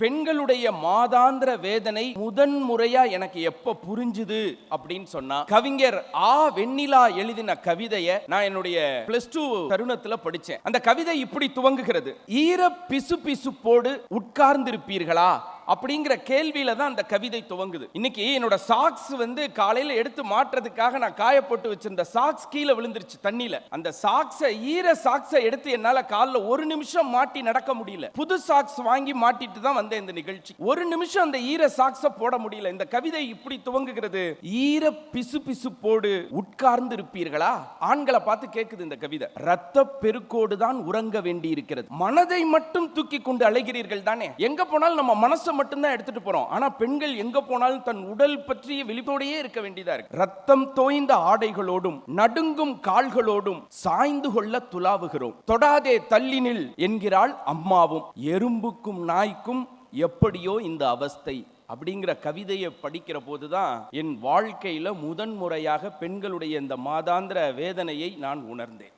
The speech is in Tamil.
பெண்களுடைய மாதாந்திர வேதனை முதன் முறையா எனக்கு எப்ப புரிஞ்சுது அப்படின்னு சொன்னா கவிஞர் ஆ. வெண்ணிலா எழுதின கவிதைய நான் என்னுடைய பிளஸ் டூ தருணத்துல படிச்சேன். அந்த கவிதை இப்படி துவங்குகிறது. ஈர பிசு பிசுப்போடு உட்கார்ந்திருப்பீர்களா? அப்படிங்கிற கேள்வியில தான் அந்த கவிதை துவங்குது. இன்னைக்கு என்னோட சாக்ஸ் வந்து காலையில எடுத்து மாட்டுறதுக்காக நான் காயப்போட்டு வச்சிருந்த சாக்ஸ் கீழே விழுந்துருச்சு தண்ணியில. அந்த சாக்ஸை ஈர சாக்ஸை எடுத்து என்னால காலில் ஒரு நிமிஷம் மாட்டி நடக்க முடியல. புது சாக்ஸ் வாங்கி மாட்டிட்டு தான் வந்தேன் இந்த நிகழ்ச்சி. ஒரு நிமிஷம் அந்த ஈர சாக்ஸை போட முடியல. இந்த கவிதை இப்படி துவங்குகிறது. ஈர பிசு பிசு போடு உட்கார்ந்து இருப்பீர்களா ஆண்களை பார்த்து கேட்குது இந்த கவிதை. ரத்த பெருக்கோடு தான் உறங்க வேண்டி இருக்கிறது மனதை மட்டும் தூக்கி கொண்டு அழைகிறீர்கள் தானே? எங்க போனாலும் நம்ம மனசை மட்டும்தான் எடுத்துட்டு போறோம். ஆனா பெண்கள் எங்க போனாலும் தன் உடல் பற்றிய விழிப்போடையே இருக்க வேண்டியதா இருக்கு. ரத்தம் தோய்ந்த ஆடைகளோடும் நடுங்கும் கால்களோடும் சாய்ந்து கொள்ள துலாவுகிறோம். தொடாதே தள்ளினில் என்கிறாள் அம்மாவும் எறும்புக்கும் நாய்க்கும் எப்படியோ இந்த அவஸ்தை அப்படிங்கிற கவிதையை படிக்கிற போதுதான் என் வாழ்க்கையில முதன்முறையாக பெண்களுடைய இந்த மாதாந்திர வேதனையை நான் உணர்ந்தேன்.